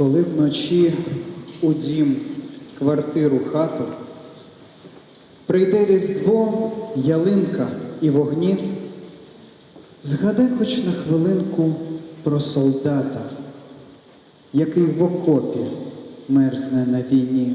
Коли вночі у дім, квартиру, хату прийде різдво, ялинка і вогні, згадай хоч на хвилинку про солдата, який в окопі мерзне на війні.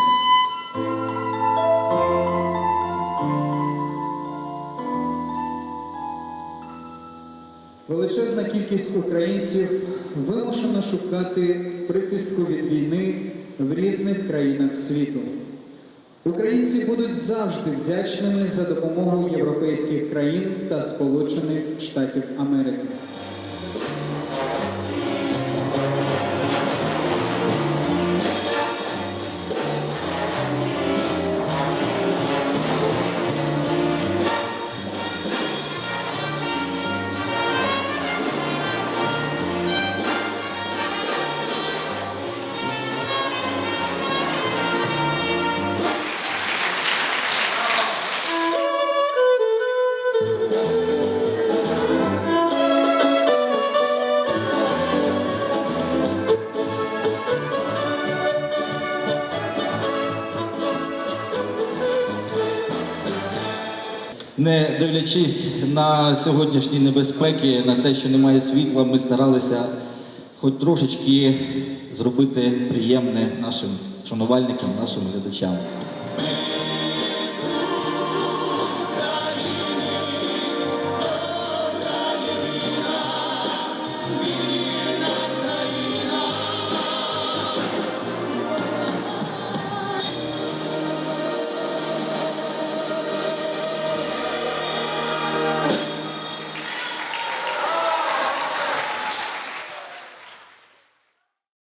Величезна кількість українців вимушена шукати прихистку від війни в різних країнах світу. Українці будуть завжди вдячними за допомогу європейських країн та Сполучених Штатів Америки. Не дивлячись на сьогоднішні небезпеки, на те, що немає світла, ми старалися хоч трошечки зробити приємне нашим шанувальникам, нашим глядачам.